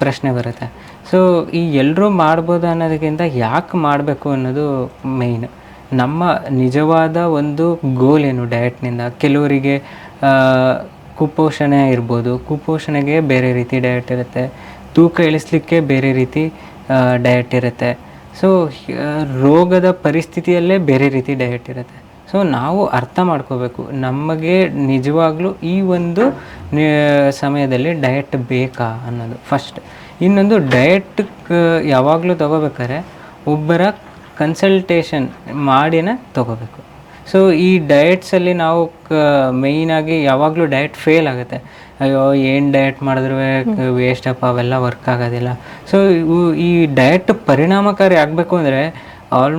ಪ್ರಶ್ನೆ ಬರುತ್ತೆ. ಸೊ ಈ ಎಲ್ಲರೂ ಮಾಡ್ಬೋದು ಅನ್ನೋದಕ್ಕಿಂತ ಯಾಕೆ ಮಾಡಬೇಕು ಅನ್ನೋದು ಮೇಯ್ನ್ ನಮ್ಮ ನಿಜವಾದ ಒಂದು ಗೋಲ್ ಏನು ಡಯಟ್ನಿಂದ ಕೆಲವರಿಗೆ ಕುಪೋಷಣೆ ಇರ್ಬೋದು. ಕುಪೋಷಣೆಗೆ ಬೇರೆ ರೀತಿ ಡಯಟ್ ಇರುತ್ತೆ. ತೂಕ ಇಳಿಸ್ಲಿಕ್ಕೆ ಬೇರೆ ರೀತಿ ಡಯಟ್ ಇರುತ್ತೆ. ಸೊ ರೋಗದ ಪರಿಸ್ಥಿತಿಯಲ್ಲೇ ಬೇರೆ ರೀತಿ ಡಯಟ್ ಇರುತ್ತೆ. ಸೊ ನಾವು ಅರ್ಥ ಮಾಡ್ಕೋಬೇಕು. ನಮಗೆ ನಿಜವಾಗ್ಲೂ ಈ ಒಂದು ಸಮಯದಲ್ಲಿ ಡಯಟ್ ಬೇಕಾ ಅನ್ನೋದು ಫಸ್ಟ್ ಇನ್ನೊಂದು ಡಯಟ್ ಯಾವಾಗಲೂ ತಗೋಬೇಕಾದ್ರೆ ಒಬ್ಬರ ಕನ್ಸಲ್ಟೇಷನ್ ಮಾಡಿನೇ ತಗೋಬೇಕು. ಸೊ ಈ ಡಯಟ್ಸಲ್ಲಿ ನಾವು ಕ ಮೇಯ್ನಾಗಿ ಯಾವಾಗಲೂ ಡಯಟ್ ಫೇಲ್ ಆಗುತ್ತೆ. ಅಯ್ಯೋ, ಏನು ಡಯಟ್ ಮಾಡಿದ್ರು ವೇಸ್ಟ್ ಅಪ್ಪ, ಅವೆಲ್ಲ ವರ್ಕ್ ಆಗೋದಿಲ್ಲ. ಸೊ ಈ ಡಯಟ್ ಪರಿಣಾಮಕಾರಿ ಆಗಬೇಕು ಅಂದರೆ ಆಲ್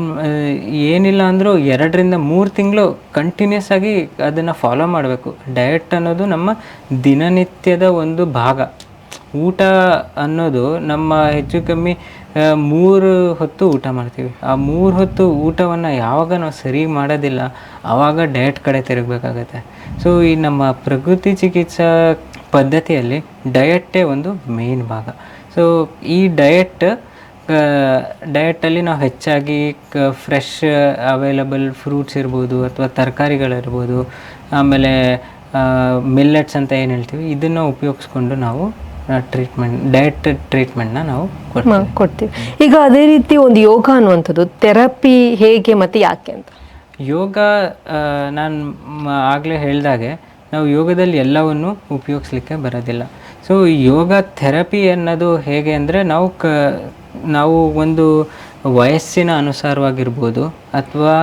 ಏನಿಲ್ಲ ಅಂದರೂ ಎರಡರಿಂದ ಮೂರು ತಿಂಗಳು ಕಂಟಿನ್ಯೂಸ್ ಆಗಿ ಅದನ್ನು ಫಾಲೋ ಮಾಡಬೇಕು. ಡಯಟ್ ಅನ್ನೋದು ನಮ್ಮ ದಿನನಿತ್ಯದ ಒಂದು ಭಾಗ. ಊಟ ಅನ್ನೋದು ನಮ್ಮ ಹೆಚ್ಚು ಕಮ್ಮಿ ಮೂರು ಹೊತ್ತು ಊಟ ಮಾಡ್ತೀವಿ. ಆ ಮೂರು ಹೊತ್ತು ಊಟವನ್ನು ಯಾವಾಗ ನಾವು ಸರಿ ಮಾಡೋದಿಲ್ಲ ಆವಾಗ ಡಯಟ್ ಕಡೆ ತಿರುಗಬೇಕಾಗತ್ತೆ. ಸೊ ಈ ನಮ್ಮ ಪ್ರಕೃತಿ ಚಿಕಿತ್ಸಾ ಪದ್ಧತಿಯಲ್ಲಿ ಡಯಟ್ಟೇ ಒಂದು ಮೇನ್ ಭಾಗ. ಸೊ ಈ ಡಯಟ್ ಡಯಟಲ್ಲಿ ನಾವು ಹೆಚ್ಚಾಗಿ ಕ ಫ್ರೆಶ್ ಅವೈಲಬಲ್ ಫ್ರೂಟ್ಸ್ ಇರ್ಬೋದು ಅಥವಾ ತರಕಾರಿಗಳಿರ್ಬೋದು. ಆಮೇಲೆ ಮಿಲ್ಲೆಟ್ಸ್ ಅಂತ ಏನು ಹೇಳ್ತೀವಿ ಇದನ್ನು ಉಪಯೋಗಿಸ್ಕೊಂಡು ನಾವು ಟ್ರೀಟ್ಮೆಂಟ್ ಡಯಟ್ ಟ್ರೀಟ್ಮೆಂಟ್ನ ನಾವು ಕೊಡ್ತೀವಿ. ಕೊಡ್ತೀವಿ. ಈಗ ಅದೇ ರೀತಿ ಒಂದು ಯೋಗ ಅನ್ನುವಂಥದ್ದು ಥೆರಪಿ ಹೇಗೆ ಮತ್ತು ಯಾಕೆ ಅಂತ? ಯೋಗ ನಾನು ಆಗಲೇ ಹೇಳಿದಾಗೆ ನಾವು ಯೋಗದಲ್ಲಿ ಎಲ್ಲವನ್ನು ಉಪಯೋಗಿಸ್ಲಿಕ್ಕೆ ಬರೋದಿಲ್ಲ. ಸೊ ಯೋಗ ಥೆರಪಿ ಅನ್ನೋದು ಹೇಗೆ ಅಂದರೆ ನಾವು ಕ, ನಾವು ಒಂದು ವಯಸ್ಸಿನ ಅನುಸಾರವಾಗಿರ್ಬೋದು ಅಥವಾ,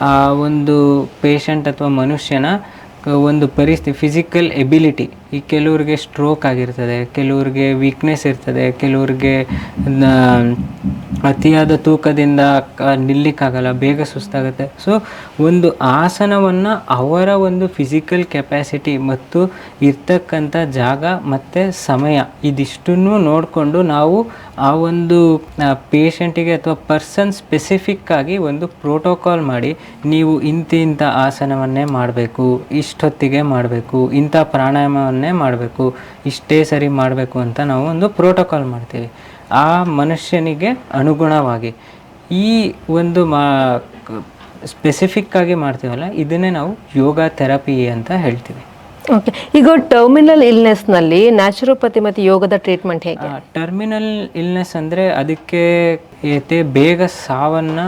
ಆ, ಒಂದು ಪೇಷಂಟ್ ಅಥವಾ ಮನುಷ್ಯನ ಒಂದು ಪರಿಸ್ಥಿತಿ ಫಿಸಿಕಲ್ ಎಬಿಲಿಟಿ ಈ ಕೆಲವ್ರಿಗೆ ಸ್ಟ್ರೋಕ್ ಆಗಿರ್ತದೆ, ಕೆಲವ್ರಿಗೆ ವೀಕ್ನೆಸ್ ಇರ್ತದೆ, ಕೆಲವ್ರಿಗೆ ಅತಿಯಾದ ತೂಕದಿಂದ ನಿಲ್ಲಿಕ್ಕಾಗಲ್ಲ, ಬೇಗ ಸುಸ್ತಾಗುತ್ತೆ. ಸೊ ಒಂದು ಆಸನವನ್ನು ಅವರ ಒಂದು ಫಿಸಿಕಲ್ ಕೆಪ್ಯಾಸಿಟಿ ಮತ್ತು ಇರ್ತಕ್ಕಂಥ ಜಾಗ ಮತ್ತು ಸಮಯ, ಇದಿಷ್ಟನ್ನು ನೋಡಿಕೊಂಡು ನಾವು ಆ ಒಂದು ಪೇಷಂಟಿಗೆ ಅಥವಾ ಪರ್ಸನ್ ಸ್ಪೆಸಿಫಿಕ್ ಆಗಿ ಒಂದು ಪ್ರೋಟೋಕಾಲ್ ಮಾಡಿ ನೀವು ಇಂತಿಂಥ ಆಸನವನ್ನೇ ಮಾಡಬೇಕು, ಇಷ್ಟೊತ್ತಿಗೆ ಮಾಡಬೇಕು ಇಂಥ ಪ್ರಾಣಾಯಾಮವನ್ನೇ ಮಾಡಬೇಕು, ಇಷ್ಟೇ ಸರಿ ಮಾಡಬೇಕು ಅಂತ ನಾವು ಒಂದು ಪ್ರೋಟೋಕಾಲ್ ಮಾಡ್ತೀವಿ. ಆ ಮನುಷ್ಯನಿಗೆ ಅನುಗುಣವಾಗಿ ಈ ಒಂದು ಮಾ ಸ್ಪೆಸಿಫಿಕ್ ಆಗಿ ಮಾಡ್ತೀವಲ್ಲ, ಇದನ್ನೇ ನಾವು ಯೋಗ ಥೆರಪಿ ಅಂತ ಹೇಳ್ತೀವಿ. ಓಕೆ ಈಗ ಟರ್ಮಿನಲ್ ಇಲ್ನೆಸ್ನಲ್ಲಿ ನ್ಯಾಚುರೋಪತಿ ಮತ್ತು ಯೋಗದ ಟ್ರೀಟ್ಮೆಂಟ್ ಹೇಗೆ? ಟರ್ಮಿನಲ್ ಇಲ್ನೆಸ್ ಅಂದ್ರೆ ಅದಕ್ಕೆ ಏತೆ ಬೇಗ ಸಾವನ್ನ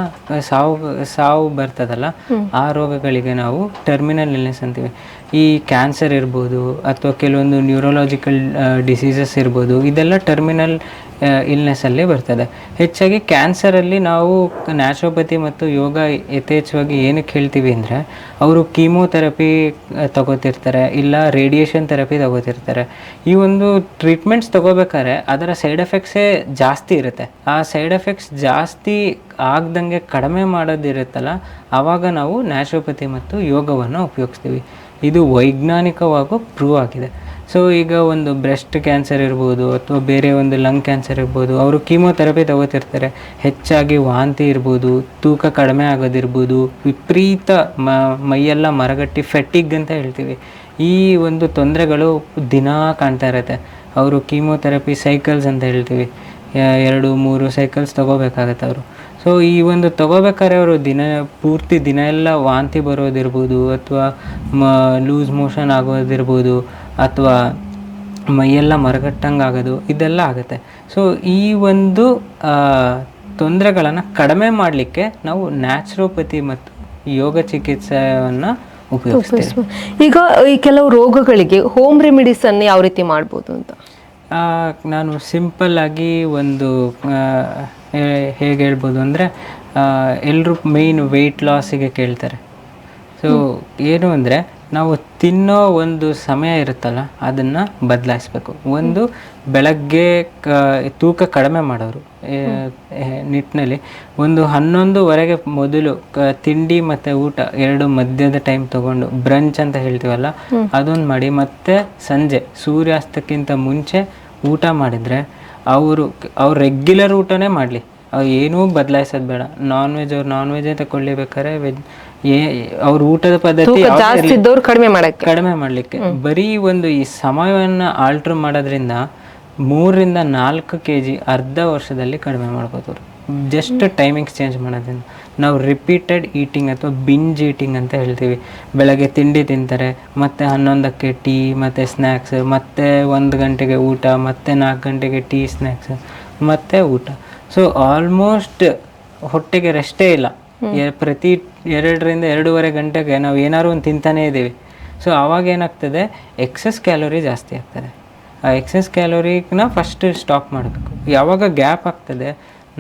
ಸಾವು ಸಾವು ಬರ್ತದಲ್ಲ ಆ ರೋಗಗಳಿಗೆ ನಾವು ಟರ್ಮಿನಲ್ ಇಲ್ನೆಸ್ ಅಂತೀವಿ. ಈ ಕ್ಯಾನ್ಸರ್ ಇರ್ಬೋದು ಅಥವಾ ಕೆಲವೊಂದು ನ್ಯೂರೋಲಾಜಿಕಲ್ ಡಿಸೀಸಸ್ ಇರ್ಬೋದು ಇದೆಲ್ಲ ಟರ್ಮಿನಲ್ ಇಲ್ನೆಸ್ಸಲ್ಲಿ ಬರ್ತದೆ. ಹೆಚ್ಚಾಗಿ ಕ್ಯಾನ್ಸರಲ್ಲಿ ನಾವು ನ್ಯಾಚುರೋಪತಿ ಮತ್ತು ಯೋಗ ಯಥೇಚ್ಛವಾಗಿ ಏನಕ್ಕೆ ಹೇಳ್ತೀವಿ ಅಂದರೆ, ಅವರು ಕೀಮೋಥೆರಪಿ ತಗೋತಿರ್ತಾರೆ, ಇಲ್ಲ ರೇಡಿಯೇಷನ್ ಥೆರಪಿ ತಗೋತಿರ್ತಾರೆ. ಈ ಒಂದು ಟ್ರೀಟ್ಮೆಂಟ್ಸ್ ತಗೋಬೇಕಾದ್ರೆ ಅದರ ಸೈಡ್ ಎಫೆಕ್ಟ್ಸೇ ಜಾಸ್ತಿ ಇರುತ್ತೆ. ಆ ಸೈಡ್ ಎಫೆಕ್ಟ್ಸ್ ಜಾಸ್ತಿ ಆಗ್ದಂಗೆ ಕಡಿಮೆ ಮಾಡೋದಿರುತ್ತಲ್ಲ ಆವಾಗ ನಾವು ನ್ಯಾಚುರೋಪತಿ ಮತ್ತು ಯೋಗವನ್ನು ಉಪಯೋಗಿಸ್ತೀವಿ. ಇದು ವೈಜ್ಞಾನಿಕವಾಗೂ ಪ್ರೂವ್ ಆಗಿದೆ. ಸೊ ಈಗ ಒಂದು ಬ್ರೆಸ್ಟ್ ಕ್ಯಾನ್ಸರ್ ಇರ್ಬೋದು ಅಥವಾ ಬೇರೆ ಒಂದು ಲಂಗ್ ಕ್ಯಾನ್ಸರ್ ಇರ್ಬೋದು, ಅವರು ಕೀಮೋಥೆರಪಿ ತಗೋತಿರ್ತಾರೆ. ಹೆಚ್ಚಾಗಿ ವಾಂತಿ ಇರ್ಬೋದು, ತೂಕ ಕಡಿಮೆ ಆಗೋದಿರ್ಬೋದು, ವಿಪರೀತ ಮ, ಮೈಯೆಲ್ಲ ಮರಗಟ್ಟಿ ಫೆಟ್ಟಿಗ್ ಅಂತ ಹೇಳ್ತೀವಿ. ಈ ಒಂದು ತೊಂದರೆಗಳು ದಿನಾ ಕಾಣ್ತಾ ಇರುತ್ತೆ. ಅವರು ಕೀಮೋಥೆರಪಿ ಸೈಕಲ್ಸ್ ಅಂತ ಹೇಳ್ತೀವಿ. ಎರಡು, ಮೂರು ಸೈಕಲ್ಸ್ ತೊಗೋಬೇಕಾಗತ್ತೆ ಅವರು. ಸೊ ಈ ಒಂದು ತಗೋಬೇಕಾದ್ರೆ ಅವರು ದಿನ, ಪೂರ್ತಿ ದಿನ ಎಲ್ಲ ವಾಂತಿ ಬರೋದಿರ್ಬೋದು ಅಥವಾ ಮ ಲೂಸ್ ಮೋಷನ್ ಆಗೋದಿರ್ಬೋದು ಅಥವಾ ಮೈಯೆಲ್ಲ ಮರಗಟ್ಟಂಗೆ ಆಗೋದು ಇದೆಲ್ಲ ಆಗುತ್ತೆ. ಸೊ ಈ ಒಂದು ತೊಂದರೆಗಳನ್ನು ಕಡಿಮೆ ಮಾಡಲಿಕ್ಕೆ ನಾವು ನ್ಯಾಚುರೋಪತಿ ಮತ್ತು ಯೋಗ ಚಿಕಿತ್ಸೆಯನ್ನು ಉಪಯೋಗಿಸ್ತೀವಿ. ಈಗ ಈ ಕೆಲವು ರೋಗಗಳಿಗೆ ಹೋಮ್ ರೆಮಿಡೀಸ್ ಅನ್ನು ಯಾವ ರೀತಿ ಮಾಡ್ಬೋದು ಅಂತ? ನಾನು ಸಿಂಪಲ್ ಆಗಿ ಒಂದು ಹೇಗೆ ಹೇಳ್ಬೋದು ಅಂದರೆ ಎಲ್ಲರೂ ಮೇಯ್ನ್ ವೆಯ್ಟ್ ಲಾಸಿಗೆ ಕೇಳ್ತಾರೆ. ಸೊ ಏನು ಅಂದರೆ ನಾವು ತಿನ್ನೋ ಒಂದು ಸಮಯ ಇರುತ್ತಲ್ಲ ಅದನ್ನು ಬದಲಾಯಿಸ್ಬೇಕು. ಒಂದು ಬೆಳಗ್ಗೆ ಕ ತೂಕ ಕಡಿಮೆ ಮಾಡೋರು ನಿಟ್ಟಿನಲ್ಲಿ ಒಂದು ಹನ್ನೊಂದುವರೆಗೆ ಮೊದಲು ಕ ತಿಂಡಿ ಮತ್ತು ಊಟ ಎರಡು ಮಧ್ಯದ ಟೈಮ್ ತಗೊಂಡು ಬ್ರಂಚ್ ಅಂತ ಹೇಳ್ತೀವಲ್ಲ ಅದೊಂದು ಮಾಡಿ ಮತ್ತೆ ಸಂಜೆ ಸೂರ್ಯಾಸ್ತಕ್ಕಿಂತ ಮುಂಚೆ ಊಟ ಮಾಡಿದರೆ ಅವರು ಅವ್ರು ರೆಗ್ಯುಲರ್ ಊಟನೇ ಮಾಡಲಿ. ಅವ್ರು ಏನೂ ಬದಲಾಯಿಸೋದು ಬೇಡ. ನಾನ್ ವೆಜ್ ಅವ್ರು ನಾನ್ ವೆಜ್ಜೇ ಬೇಕಾದ್ರೆ ವೆಜ್ ಅವ್ರ ಊಟದ ಪದ್ಧತಿ ಜಾಸ್ತಿ. ಇದ್ದವ್ರು ಕಡಿಮೆ ಮಾಡಕ್ಕೆ. ಕಡಿಮೆ ಮಾಡ್ಲಿಕ್ಕೆ. ಬರೀ ಒಂದು ಈ ಸಮಯವನ್ನ ಆಲ್ಟ್ರ್ ಮಾಡೋದ್ರಿಂದ ಮೂರರಿಂದ ನಾಲ್ಕು ಕೆ ಜಿ ಅರ್ಧ ವರ್ಷದಲ್ಲಿ ಕಡಿಮೆ ಮಾಡ್ಬೋದು ಜಸ್ಟ್ ಟೈಮಿಂಗ್ಸ್ ಚೇಂಜ್ ಮಾಡೋದ್ರಿಂದ. ನಾವು ರಿಪೀಟೆಡ್ ಈಟಿಂಗ್ ಅಥವಾ ಬಿಂಜ್ ಈಟಿಂಗ್ ಅಂತ ಹೇಳ್ತೀವಿ. ಬೆಳಗ್ಗೆ ತಿಂಡಿ ತಿಂತಾರೆ ಮತ್ತೆ ಹನ್ನೊಂದಕ್ಕೆ ಟೀ ಮತ್ತೆ ಸ್ನ್ಯಾಕ್ಸ್ ಮತ್ತೆ ಒಂದು ಗಂಟೆಗೆ ಊಟ ಮತ್ತೆ ನಾಲ್ಕು ಗಂಟೆಗೆ ಟೀ ಸ್ನ್ಯಾಕ್ಸ್ ಮತ್ತೆ ಊಟ. ಸೊ ಆಲ್ಮೋಸ್ಟ್ ಹೊಟ್ಟೆಗೆ ರೆಸ್ಟೇ ಇಲ್ಲ. ಪ್ರತಿ ಎರಡರಿಂದ ಎರಡೂವರೆ ಗಂಟೆಗೆ ನಾವು ಏನಾದ್ರು ಒಂದು ತಿಂತಾನೇ ಇದ್ದೀವಿ. ಸೊ ಆವಾಗ ಏನಾಗ್ತದೆ? ಎಕ್ಸೆಸ್ ಕ್ಯಾಲೋರಿ ಜಾಸ್ತಿ ಆಗ್ತದೆ. ಆ ಎಕ್ಸೆಸ್ ಕ್ಯಾಲೋರಿನ ಫಸ್ಟ್ ಸ್ಟಾಪ್ ಮಾಡಬೇಕು. ಯಾವಾಗ ಗ್ಯಾಪ್ ಆಗ್ತದೆ,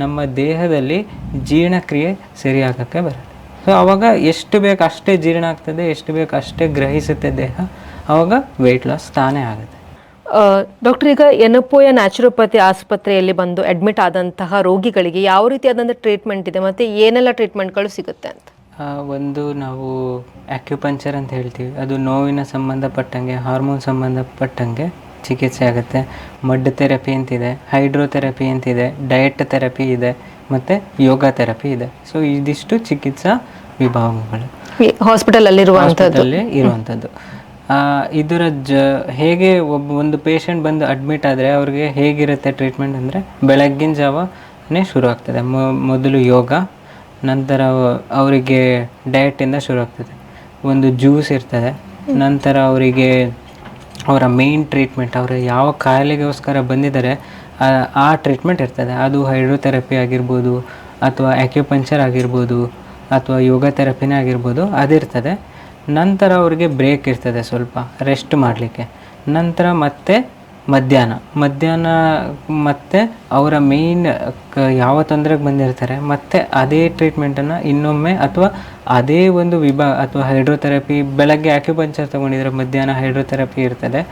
ನಮ್ಮ ದೇಹದಲ್ಲಿ ಜೀರ್ಣಕ್ರಿಯೆ ಸರಿಯಾಗೋಕ್ಕೆ ಬರುತ್ತೆ. ಸೊ ಆವಾಗ ಎಷ್ಟು ಬೇಕು ಅಷ್ಟೇ ಜೀರ್ಣ ಆಗ್ತದೆ, ಎಷ್ಟು ಬೇಕು ಅಷ್ಟೇ ಗ್ರಹಿಸುತ್ತೆ ದೇಹ ಆವಾಗ ವೆಯ್ಟ್ ಲಾಸ್ ತಾನೇ ಆಗುತ್ತೆ. ಡಾಕ್ಟರ್ ಈಗ ಎನಪೋಯ ನ್ಯಾಚುರೋಪತಿ ಆಸ್ಪತ್ರೆಯಲ್ಲಿ ಬಂದು ಅಡ್ಮಿಟ್ ಆದಂತಹ ರೋಗಿಗಳಿಗೆ ಯಾವ ರೀತಿಯಾದಂಥ ಟ್ರೀಟ್ಮೆಂಟ್ ಇದೆ ಮತ್ತು ಏನೆಲ್ಲ ಟ್ರೀಟ್ಮೆಂಟ್ಗಳು ಸಿಗುತ್ತೆ ಅಂತ? ಒಂದು ನಾವು ಆಕ್ಯುಪಂಚರ್ ಅಂತ ಹೇಳ್ತೀವಿ. ಅದು ನೋವಿನ ಸಂಬಂಧಪಟ್ಟಂಗೆ ಹಾರ್ಮೋನ್ ಸಂಬಂಧಪಟ್ಟಂಗೆ ಚಿಕಿತ್ಸೆ ಆಗುತ್ತೆ. ಮಡ್ ಥೆರಪಿ ಅಂತಿದೆ ಹೈಡ್ರೋಥೆರಪಿ ಅಂತಿದೆ ಡಯಟ್ ಥೆರಪಿ ಇದೆ ಮತ್ತು ಯೋಗ ಥೆರಪಿ ಇದೆ. ಸೊ ಇದಿಷ್ಟು ಚಿಕಿತ್ಸಾ ವಿಭಾಗಗಳು. ಹಾಸ್ಪಿಟಲಲ್ಲಿ ಇರುವಂಥದ್ದು. ಇದರ ಜ ಹೇಗೆ ಒಬ್ಬ ಒಂದು ಪೇಷಂಟ್ ಬಂದು ಅಡ್ಮಿಟ್ ಆದರೆ ಅವ್ರಿಗೆ ಹೇಗಿರುತ್ತೆ ಟ್ರೀಟ್ಮೆಂಟ್ ಅಂದರೆ ಬೆಳಗ್ಗಿನ ಜಾವನೇ ಶುರು ಆಗ್ತದೆ ಮೊ- ಮೊದಲು ಯೋಗ ನಂತರ ಅವರಿಗೆ ಡಯಟಿಂದ ಶುರು ಆಗ್ತದೆ. ಒಂದು ಜ್ಯೂಸ್ ಇರ್ತದೆ. ನಂತರ ಅವರಿಗೆ ಅವರ ಮೇನ್ ಟ್ರೀಟ್ಮೆಂಟ್ ಅವರು ಯಾವ ಕಾಯಿಲೆಗೋಸ್ಕರ ಬಂದಿದ್ದಾರೆ ಆ- ಟ್ರೀಟ್ಮೆಂಟ್ ಇರ್ತದೆ. ಅದು ಹೈಡ್ರೋಥೆರಪಿ ಆಗಿರ್ಬೋದು ಅಥವಾ ಆಕ್ಯುಪಂಚರ್ ಆಗಿರ್ಬೋದು ಅಥವಾ ಯೋಗ ಥೆರಪಿನೇ ಆಗಿರ್ಬೋದು ಅದಿರ್ತದೆ. ನಂತರ ಅವರಿಗೆ ಬ್ರೇಕ್ ಇರ್ತದೆ ಸ್ವಲ್ಪ ರೆಸ್ಟ್ ಮಾಡಲಿಕ್ಕೆ. ನಂತರ ಮತ್ತೆ ಮಧ್ಯಾಹ್ನ. ಮಧ್ಯಾಹ್ನ ಮತ್ತೆ ಅವರ ಮೇಯ್ನ್ ಯಾವ ತೊಂದರೆಗೆ ಬಂದಿರ್ತಾರೆ, ಮತ್ತೆ ಅದೇ ಟ್ರೀಟ್ಮೆಂಟನ್ನು ಇನ್ನೊಮ್ಮೆ ಅಥವಾ ಅದೇ ಒಂದು ವಿಭಾಗ ಅಥವಾ ಹೈಡ್ರೋಥೆರಪಿ ಬೆಳಗ್ಗೆ ಆಕ್ಯುಪಂಚರ್ ತೊಗೊಂಡಿದ್ರೆ ಮಧ್ಯಾಹ್ನ ಹೈಡ್ರೋಥೆರಪಿ ಇರ್ತದೆ,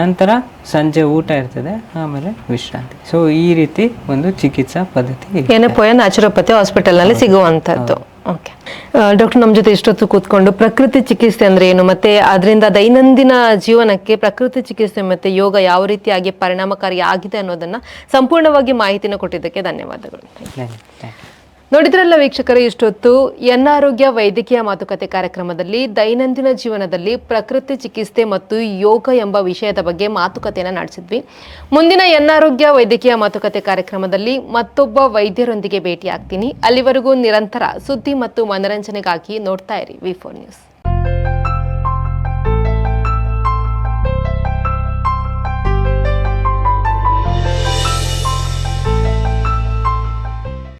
ನಂತರ ಸಂಜೆ ಊಟ ಇರ್ತದೆ, ಆಮೇಲೆ ವಿಶ್ರಾಂತಿ. ಸೊ ಈ ರೀತಿ ಒಂದು ಚಿಕಿತ್ಸಾ ಪದ್ಧತಿ ಏನಪ್ಪ ನ್ಯಾಚುರೋಪತಿ ಹಾಸ್ಪಿಟಲ್ನಲ್ಲಿ ಸಿಗುವಂಥದ್ದು. ಓಕೆ ಡಾಕ್ಟರ್ ನಮ್ಮ ಜೊತೆ ಇಷ್ಟೊತ್ತು ಕೂತ್ಕೊಂಡು ಪ್ರಕೃತಿ ಚಿಕಿತ್ಸೆ ಅಂದ್ರೆ ಏನು? ಮತ್ತೆ ಅದರಿಂದ ದೈನಂದಿನ ಜೀವನಕ್ಕೆ ಪ್ರಕೃತಿ ಚಿಕಿತ್ಸೆ ಮತ್ತೆ ಯೋಗ ಯಾವ ರೀತಿಯಾಗಿ ಪರಿಣಾಮಕಾರಿ ಆಗಿದೆ ಅನ್ನೋದನ್ನ ಸಂಪೂರ್ಣವಾಗಿ ಮಾಹಿತಿನ ಕೊಟ್ಟಿದ್ದಕ್ಕೆ ಧನ್ಯವಾದಗಳು. ಧನ್ಯ- ಧನ್ಯ. ನೋಡಿದ್ರಲ್ಲ ವೀಕ್ಷಕರೇ, ಇಷ್ಟೊತ್ತು ಎನ್ ಆರೋಗ್ಯ ವೈದ್ಯಕೀಯ ಮಾತುಕತೆ ಕಾರ್ಯಕ್ರಮದಲ್ಲಿ ದೈನಂದಿನ ಜೀವನದಲ್ಲಿ ಪ್ರಕೃತಿ ಚಿಕಿತ್ಸೆ ಮತ್ತು ಯೋಗ ಎಂಬ ವಿಷಯದ ಬಗ್ಗೆ ಮಾತುಕತೆಯನ್ನು ನಡೆಸಿದ್ವಿ. ಮುಂದಿನ ಎನ್ ಆರೋಗ್ಯ ವೈದ್ಯಕೀಯ ಮಾತುಕತೆ ಕಾರ್ಯಕ್ರಮದಲ್ಲಿ ಮತ್ತೊಬ್ಬ ವೈದ್ಯರೊಂದಿಗೆ ಭೇಟಿಯಾಗ್ತೀನಿ. ಅಲ್ಲಿವರೆಗೂ ನಿರಂತರ ಸುದ್ದಿ ಮತ್ತು ಮನರಂಜನೆಗಾಗಿ ನೋಡ್ತಾ ಇರಿ ವಿ ಫೋರ್ ನ್ಯೂಸ್